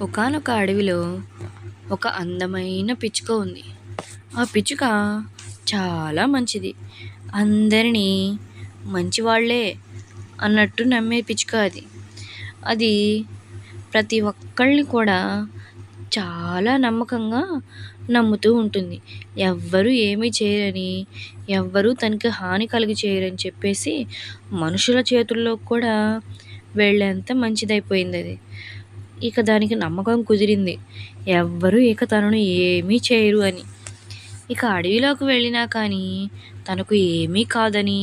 ఒకానొక అడవిలో ఒక అందమైన పిచ్చుక ఉంది. ఆ పిచ్చుక చాలా మంచిది. అందరినీ మంచివాళ్ళే అన్నట్టు నమ్మే పిచ్చుక అది. అది ప్రతి ఒక్కళ్ళని కూడా చాలా నమ్మకంగా నమ్ముతూ ఉంటుంది. ఎవ్వరు ఏమీ చేయరని ఎవ్వరూ తనకి హాని కలిగి చేయరని చెప్పేసి మనుషుల చేతుల్లో కూడా వెళ్ళేంత మంచిదైపోయింది అది. ఇక దానికి నమ్మకం కుదిరింది. ఎవ్వరూ ఇక తనను ఏమీ చేయరు అని. ఇక అడవిలోకి వెళ్ళినా కానీ తనకు ఏమీ కాదని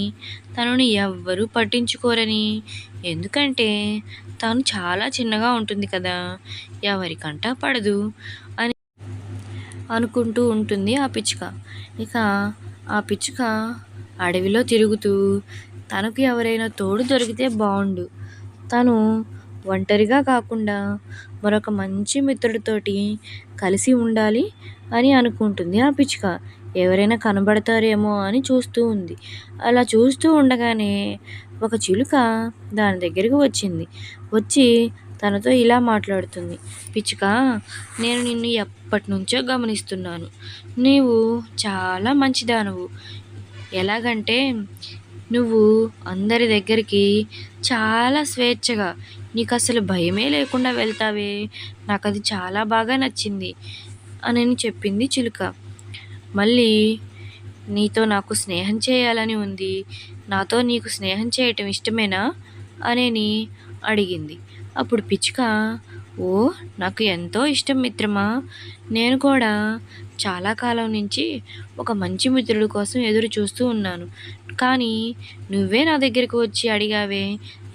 తనను ఎవ్వరూ పట్టించుకోరని. ఎందుకంటే తాను చాలా చిన్నగా ఉంటుంది కదా ఎవరికంటా పడదు అని అనుకుంటూ ఉంటుంది ఆ పిచ్చుక. ఇక ఆ పిచ్చుక అడవిలో తిరుగుతూ తనకు ఎవరైనా తోడు దొరికితే బాగుండు తను ఒంటరిగా కాకుండా మరొక మంచి మిత్రుడితోటి కలిసి ఉండాలి అని అనుకుంటుంది ఆ పిచ్చుక. ఎవరైనా కనబడతారేమో అని చూస్తూ ఉంది. అలా చూస్తూ ఉండగానే ఒక చిలుక దాని దగ్గరికి వచ్చింది. వచ్చి తనతో ఇలా మాట్లాడుతుంది. పిచ్చుక నేను నిన్ను ఎప్పటి నుంచో గమనిస్తున్నాను. నీవు చాలా మంచిదానవు. ఎలాగంటే నువ్వు అందరి దగ్గరికి చాలా స్వేచ్ఛగా నీకు అసలు భయమే లేకుండా వెళ్తావే. నాకు అది చాలా బాగా నచ్చింది అని చెప్పింది చిలుక. మళ్ళీ నీతో నాకు స్నేహం చేయాలని ఉంది. నాతో నీకు స్నేహం చేయటం ఇష్టమేనా? అని అడిగింది. అప్పుడు పిచ్చుక ఓ నాకు ఎంతో ఇష్టం మిత్రమా? నేను కూడా చాలా కాలం నుంచి ఒక మంచి మిత్రుడి కోసం ఎదురు చూస్తూ ఉన్నాను. కానీ నువ్వే నా దగ్గరకు వచ్చి అడిగావే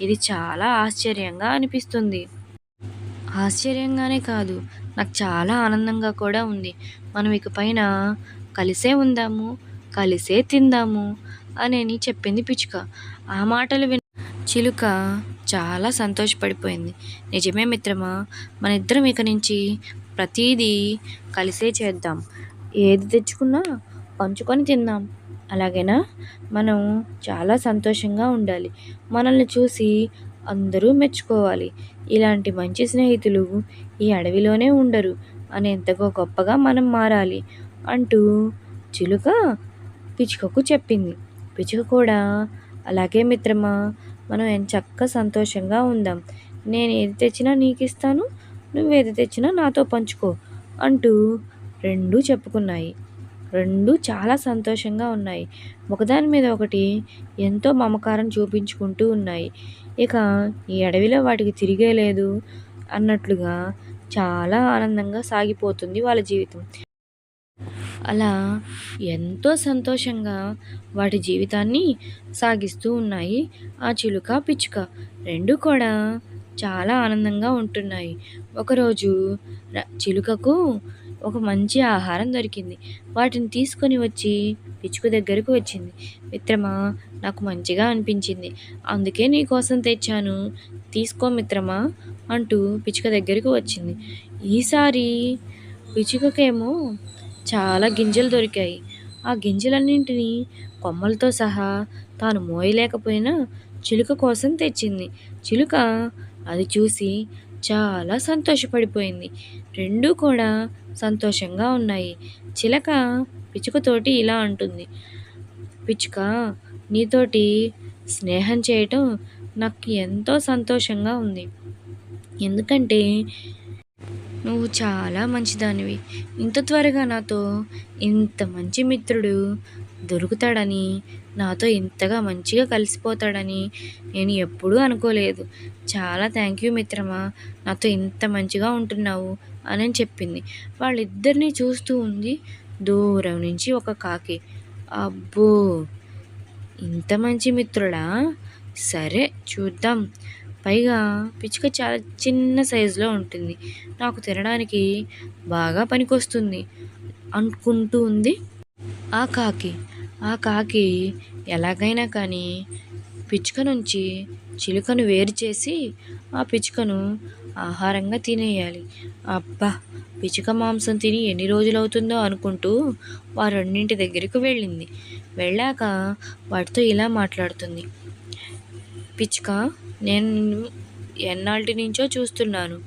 ఇది చాలా ఆశ్చర్యంగా అనిపిస్తుంది. ఆశ్చర్యంగానే కాదు నాకు చాలా ఆనందంగా కూడా ఉంది. మనం ఇక పైన కలిసే ఉందాము కలిసే తిందాము అని చెప్పింది పిచ్చుక. ఆ మాటలు విని చిలుక చాలా సంతోషపడిపోయింది. నిజమే మిత్రమా మన ఇద్దరం ఇక నుంచి ప్రతీదీ కలిసే చేద్దాం. ఏది తెచ్చుకున్నా పంచుకొని తిందాం. అలాగేనా? మనం చాలా సంతోషంగా ఉండాలి. మనల్ని చూసి అందరూ మెచ్చుకోవాలి. ఇలాంటి మంచి స్నేహితులు ఈ అడవిలోనే ఉండరు. అనేంతగా గొప్పగా మనం మారాలి అంటూ చిలుక పిచ్చుకకు చెప్పింది. పిచ్చుక కూడా అలాగే మిత్రమా మనం చక్క సంతోషంగా ఉందాం. నేను ఏది తెచ్చినా నీకు ఇస్తాను నువ్వేది తెచ్చినా నాతో పంచుకో అంటూ రెండూ చెప్పుకున్నాయి. రెండు చాలా సంతోషంగా ఉన్నాయి. ఒకదాని మీద ఒకటి ఎంతో మమకారం చూపించుకుంటూ ఉన్నాయి. ఇక ఈ అడవిలో వాటికి తిరిగే లేదు అన్నట్లుగా చాలా ఆనందంగా సాగిపోతుంది వాళ్ళ జీవితం. అలా ఎంతో సంతోషంగా వాటి జీవితాన్ని సాగిస్తూ ఉన్నాయి. ఆ చిలుక పిచ్చుక రెండు కూడా చాలా ఆనందంగా ఉంటున్నాయి. ఒకరోజు చిలుకకు ఒక మంచి ఆహారం దొరికింది. వాటిని తీసుకొని వచ్చి పిచ్చుక దగ్గరకు వచ్చింది. మిత్రమా నాకు మంచిగా అనిపించింది. అందుకే నీ కోసం తెచ్చాను. తీసుకో మిత్రమా అంటూ పిచ్చుక దగ్గరకు వచ్చింది. ఈసారి పిచ్చుకకేమో చాలా గింజలు దొరికాయి. ఆ గింజలన్నింటినీ కొమ్మలతో సహా తాను మోయలేకపోయినా చిలుక కోసం తెచ్చింది. చిలుక అది చూసి చాలా సంతోషపడిపోయింది. రెండూ కూడా సంతోషంగా ఉన్నాయి. చిలక పిచ్చుకతోటి ఇలా అంటుంది. పిచ్చుక నీతోటి స్నేహం చేయటం నాకు ఎంతో సంతోషంగా ఉంది. ఎందుకంటే నువ్వు చాలా మంచిదానివి. ఇంత త్వరగా నాతో ఇంత మంచి మిత్రుడు దొరుకుతాడని నాతో ఇంతగా మంచిగా కలిసిపోతాడని నేను ఎప్పుడూ అనుకోలేదు. చాలా థ్యాంక్ యూ మిత్రమా నాతో ఇంత మంచిగా ఉంటున్నావు అని చెప్పింది. వాళ్ళిద్దరినీ చూస్తూ ఉంది దూరం నుంచి ఒక కాకి. అబ్బో! ఇంత మంచి మిత్రుడా? సరే చూద్దాం. పైగా పిచ్చుక చాలా చిన్న సైజులో ఉంటుంది. నాకు తినడానికి బాగా పనికొస్తుంది అనుకుంటూ ఉంది ఆ కాకి. ఆ కాకి ఎలాగైనా కానీ పిచ్చుక నుంచి చిలుకను వేరు చేసి ఆ పిచ్చుకను ఆహారంగా తినేయాలి. అబ్బా! పిచ్చుక మాంసం తిని ఎన్ని రోజులు అవుతుందో అనుకుంటూ వారన్నింటి దగ్గరికి వెళ్ళింది. వెళ్ళాక వాటితో ఇలా మాట్లాడుతుంది. పిచ్చుక నేను ఎన్నాళ్ళ నుంచో చూస్తున్నాను.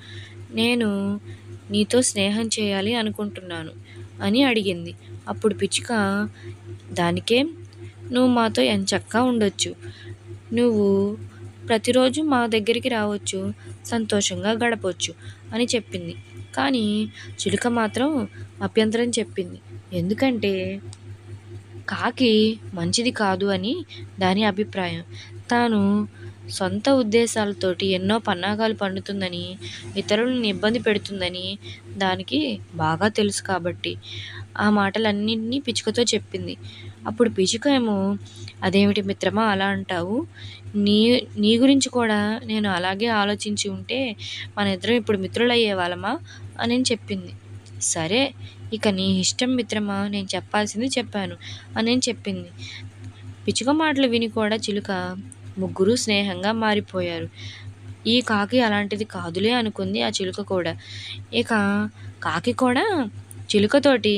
నేను నీతో స్నేహం చేయాలి అనుకుంటున్నాను అని అడిగింది. అప్పుడు పిచ్చుక దానికేం నువ్వు మాతో ఎంచక్కా ఉండొచ్చు. నువ్వు ప్రతిరోజు మా దగ్గరికి రావచ్చు సంతోషంగా గడపవచ్చు అని చెప్పింది. కానీ చిలుక మాత్రం అభ్యంతరం చెప్పింది. ఎందుకంటే కాకి మంచిది కాదు అని దాని అభిప్రాయం. తాను సొంత ఉద్దేశాలతోటి ఎన్నో పన్నాగాలు పండుతుందని ఇతరులను ఇబ్బంది పెడుతుందని దానికి బాగా తెలుసు కాబట్టి ఆ మాటలన్నింటినీ పిచ్చుకతో చెప్పింది. అప్పుడు పిచ్చుక ఏమో అదేమిటి మిత్రమా అలా అంటావు? నీ నీ గురించి కూడా నేను అలాగే ఆలోచించి ఉంటే మన ఇద్దరం ఇప్పుడు మిత్రులయ్యే వాళ్ళమా? అని చెప్పింది. సరే ఇక నీ ఇష్టం మిత్రమా? నేను చెప్పాల్సింది చెప్పాను అని చెప్పింది. పిచ్చుక మాటలు విని కూడా చిలుక ముగ్గురు స్నేహంగా మారిపోయారు. ఈ కాకి అలాంటిది కాదులే అనుకుంది ఆ చిలుక కూడా. ఇక కాకి కూడా చిలుకతోటి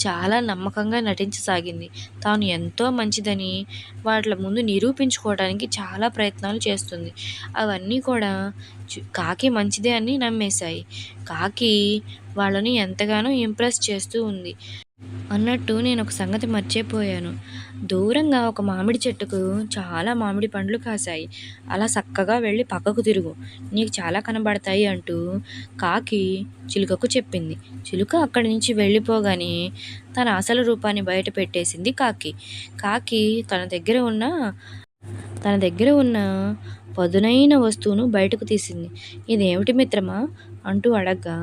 చాలా నమ్మకంగా నటించసాగింది. తాను ఎంతో మంచిదని వాటి ముందు నిరూపించుకోవడానికి చాలా ప్రయత్నాలు చేస్తుంది. అవన్నీ కూడా కాకి మంచిదే అని నమ్మేశాయి. కాకి వాళ్ళని ఎంతగానో ఇంప్రెస్ చేస్తూ ఉంది. అన్నట్టు నేను ఒక సంగతి మర్చిపోయాను. దూరంగా ఒక మామిడి చెట్టుకు చాలా మామిడి పండ్లు కాశాయి. అలా చక్కగా వెళ్ళి పక్కకు తిరుగు. నీకు చాలా కనబడతాయి అంటూ కాకి చిలుకకు చెప్పింది. చిలుక అక్కడి నుంచి వెళ్ళిపోగానే తన అసలు రూపాన్ని బయట పెట్టేసింది కాకి. కాకి తన దగ్గర ఉన్న తన దగ్గర ఉన్న పదునైన వస్తువును బయటకు తీసింది. ఇదేమిటి మిత్రమా? అంటూ అడగ్గా.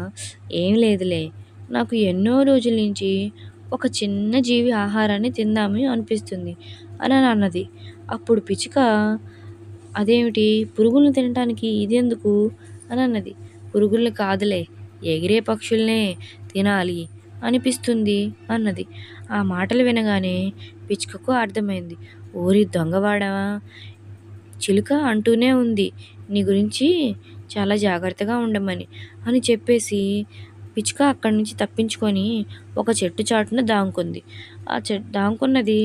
ఏం లేదులే. నాకు ఎన్నో రోజుల నుంచి ఒక చిన్న జీవి ఆహారాన్ని తిందామని అనిపిస్తుంది అని అన్నది. అప్పుడు పిచ్చుక అదేమిటి? పురుగులను తినటానికి ఇది ఎందుకు? అని అన్నది. పురుగుల్ని కాదులే ఎగిరే పక్షుల్నే తినాలి అనిపిస్తుంది అన్నది. ఆ మాటలు వినగానే పిచ్చుకకు అర్థమైంది. ఓరి దొంగవాడవా చిలుక అంటూనే ఉంది. నీ గురించి చాలా జాగ్రత్తగా ఉండమని అని చెప్పేసి పిచ్చుక అక్కడి నుంచి తప్పించుకొని ఒక చెట్టు చాటున దాంకుంది. ఆ చెట్టు దాంకున్నది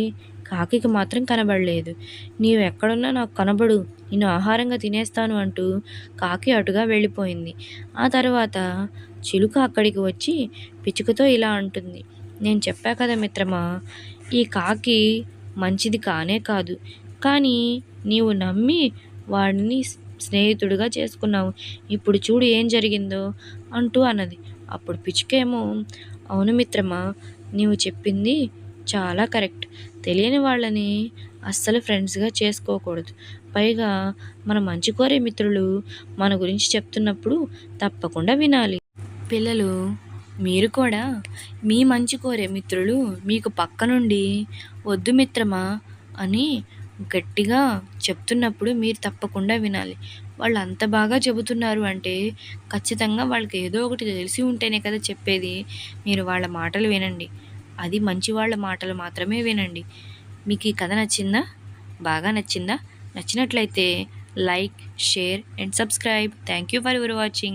కాకికి మాత్రం కనబడలేదు. నీవు ఎక్కడున్నా నాకు కనబడు నేను ఆహారంగా తినేస్తాను అంటూ కాకి అటుగా వెళ్ళిపోయింది. ఆ తర్వాత చిలుక అక్కడికి వచ్చి పిచ్చుకతో ఇలా అంటుంది. నేను చెప్పా కదా మిత్రమా ఈ కాకి మంచిది కానే కాదు. కానీ నీవు నమ్మి వాడిని స్నేహితుడిగా చేసుకున్నావు. ఇప్పుడు చూడు ఏం జరిగిందో అంటూ అన్నది. అప్పుడు పిచ్చుకేమో అవును మిత్రమా నీవు చెప్పింది చాలా కరెక్ట్. తెలియని వాళ్ళని అస్సలు ఫ్రెండ్స్గా చేసుకోకూడదు. పైగా మన మంచి కోరే మిత్రులు మన గురించి చెప్తున్నప్పుడు తప్పకుండా వినాలి. పిల్లలు మీరు కూడా మీ మంచి కోరే మిత్రులు మీకు పక్క నుండి వద్దు మిత్రమా అని గట్టిగా చెప్తున్నప్పుడు మీరు తప్పకుండా వినాలి. వాళ్ళు అంత బాగా చెబుతున్నారు అంటే ఖచ్చితంగా వాళ్ళకి ఏదో ఒకటి తెలిసి ఉంటేనే కదా చెప్పేది. మీరు వాళ్ళ మాటలు వినండి. అది మంచి వాళ్ళ మాటలు మాత్రమే వినండి. మీకు ఈ కథ నచ్చిందా? బాగా నచ్చిందా? నచ్చినట్లయితే like share and subscribe. Thank you for your watching.